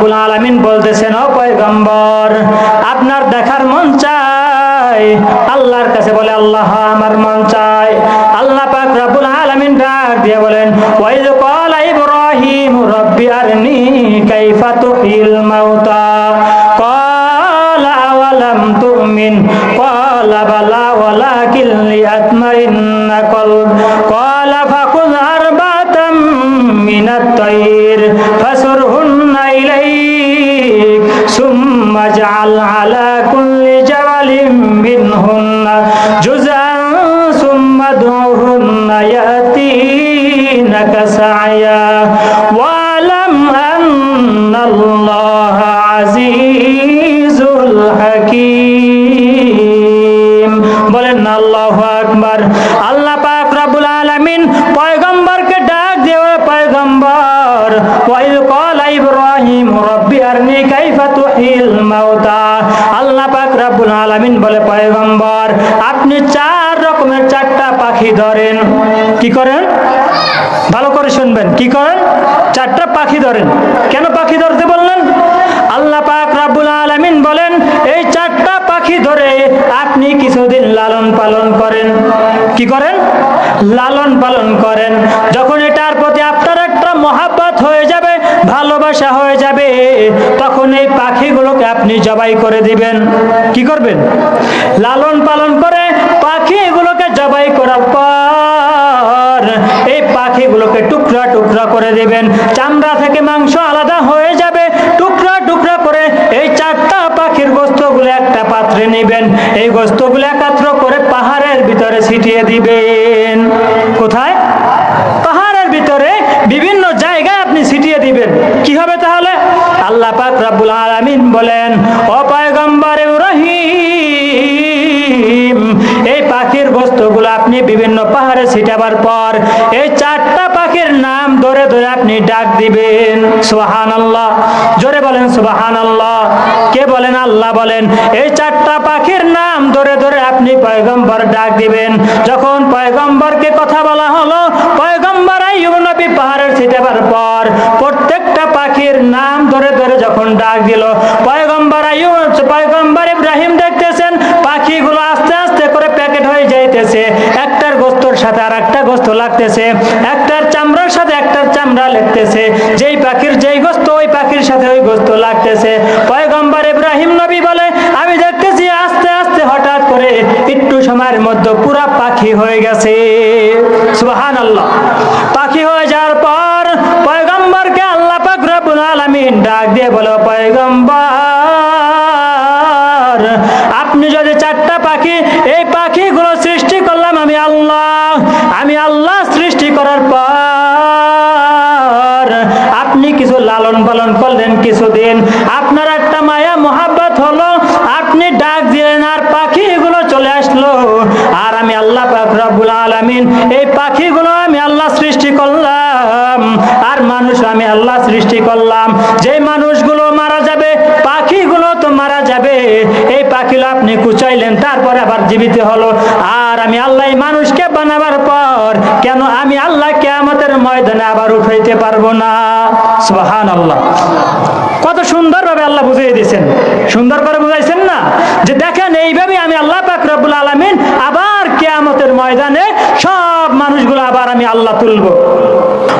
রব্বুল আলামিন বলতেছেন ও পয়গম্বর আপনার দেখার মন চায় আল্লাহর কাছে বলে আল্লাহ আমার মন চায় আল্লাহ পাক রব্বুল আলামিন ডাক দিয়ে বলেন ওয়াইদ ক্বালা ইব্রাহিম রব্বি আরনি কাইফা তুহিল মাউতা قال أولم تؤمن قال بلى ولكن ليطمئن قلب قال فخذ ثم اجعل على كل جبل منهن جزءا ثم ادعهن يأتينك سعيا واعلم أن الله عزيز حكيم বলেন না আল্লাহ আকবার আল্লাহ পাক রব্বুল আলামিন পয়গম্বরকে ডাক দিয়ে "ও পয়গম্বর ওয়াইল ক্বালা ইব্রাহিম, রব্বি আরনি কাইফা তুহিল মাউতা আল্লাহ পাক রব্বুল আলামিন বলে, পয়গম্বর, আপনি চার রকমের চারটা পাখি ধরেন। কি করেন? ভালো করে শুনবেন। কি করেন? চারটা পাখি ধরেন। কেন পাখি ধরতে বললেন? আল্লাহ পাক রাব্বুল আলামিন বলেন, এই চারটা পাখি ধরে আপনি কিছুদিন লালন পালন করেন। কি করেন? লালন পালন করেন যখন এটার প্রতি আপনার একটা মহাব্বত হয়ে যাবে, ভালোবাসা হয়ে যাবে। তখন এই পাখিগুলোকে আপনি জবাই করে দিবেন। কি করবেন? লালন পালন করে পাখিগুলোকে জবাই করার পর এই পাখিগুলোকে টুকরা টুকরা করে দিবেন। চামড়া থেকে মাংস আলাদা হয়ে যাবে, টুকরা টুকরা করে এই চারটা পাখির গোস্তগুলো একটা পাত্রে নেবেন। এই গোস্তগুলো একাত্র করে পাহাড়ের ভিতরে ছিটিয়ে দিবেন। কোথায় পাহাড়ের ভিতরে বিভিন্ন জায়গায় আপনি ছিটিয়ে দিবেন কি হবে তাহলে আল্লাহ পাক রাব্বুল আলামিন বলেন, ও পয়গম্বর ইব্রাহিম, এই পাখির বস্তুগুলো আপনি বিভিন্ন পাহাড়ে ছিটাবার পর এই চারটা পাখির নাম ধরে ধরে আপনি ডাক দিবেন। সুবাহান আল্লাহ জোরে বলেন সুবাহান আল্লাহ কে বলেন? আল্লাহ বলেন, এই চারটা পাখির নাম ধরে ধরে আপনি পয়গম্বর ডাক দিবেন। যখন পয়গম্বরকে কথা বলা হলো, পয়গম্বর আইয়ুব নবী পাহাড়ের ছিটাবার পর প্রত্যেকটা পাখির নাম ধরে ধরে যখন ডাক দিল, পয়গম্বর আইয়ুব, পয়গম্বর ইব্রাহিম দেখতেছেন? পাখিগুলো আস্তে আস্তে করে প্যাকেট হয়ে যাইতেছে। একটার গোস্তর সাথে আর একটা গোস্ত লাগতেছে। একটার চামড়ার সাথে একটার চামড়া লাগতেছে। যেই পাখির যেই গোস্ত, ওই পাখির সাথে ওই গোস্ত লাগতেছে। পয়গম্বর ইব্রাহিম নবী বলে, আমি দেখতেছি আস্তে আস্তে হঠাৎ করে একটু সময়ের মধ্যে পুরা পাখি হয়ে গেছে। সুবাহান আল্লাহ চারটা পাখি, এই পাখিগুলো সৃষ্টি করলাম আমি আল্লাহ। আমি আল্লাহ সৃষ্টি করার পর আপনি কিছু লালন পালন করলেন কিছুদিন। আপনার একটা মায়া, মোহাব্বত হলো, আপনি ডাক দিলেন আর পাখিগুলো চলে আসলো। আর আমি আল্লাহ রব্বুল আলামিন, এই পাখিগুলো আমি আল্লাহ সৃষ্টি করলাম। আর মানুষ আমি আল্লাহ সৃষ্টি করলাম। যে মানুষগুলো মারা যাবে এই পাখিগুলো আপনি কুচাইলেন, তারপরে আবার জীবিত হলো। আর আমি আল্লাহ মানুষকে বানাবার পর কেন আমি আল্লাহ কেয়ামতের ময়দানে আবার উঠাইতে পারব না? সুবহান আল্লাহ কত সুন্দরভাবে আল্লাহ বুঝিয়ে দিয়েছেন। সুন্দর করে বুঝাইছেন না? যে দেখেন এইভাবে আমি আল্লাহ পাক আলামিন আবার কেয়ামতের ময়দানে সব মানুষগুলো আবার আমি আল্লাহ তুলব।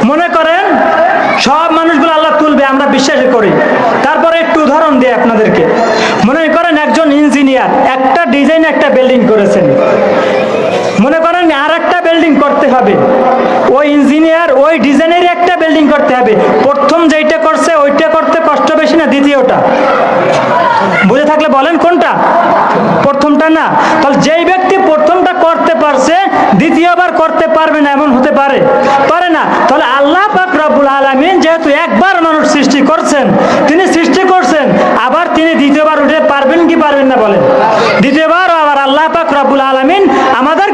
মনে করেন, সব মানুষগুলো আল্লাহ তুলবে, আমরা বিশ্বাস করি। তারপরে একটু উদাহরণ দিই আপনাদেরকে। মনে করেন একজন ইঞ্জিনিয়ার, একটা ডিজাইন একটা বিল্ডিং করেছেন। মনে করেন আর একটা বিল্ডিং করতে হবে। ওই ইঞ্জিনিয়ার ওই ডিজাইনেরই একটা বিল্ডিং করতে হবে। প্রথম যেইটা করছে, ওইটা করতে কষ্ট বেশি না, দ্বিতীয়টা? বুঝে থাকলে বলেন কোনটা? প্রথমটা না। তাহলে যেই ব্যক্তি দ্বিতীয়বার করতে পারবে না, এমন হতে পারে? পারে না। তাহলে আল্লাহ পাক রব্বুল আলমিন যেহেতু একবার মানুষ সৃষ্টি করছেন, তিনি সৃষ্টি করছেন, আবার তিনি দ্বিতীয়বার উঠে পারবেন কি পারবেন না বলেন? দ্বিতীয়বার আবার আল্লাহ পাক রাবুল আলমিন আমাদের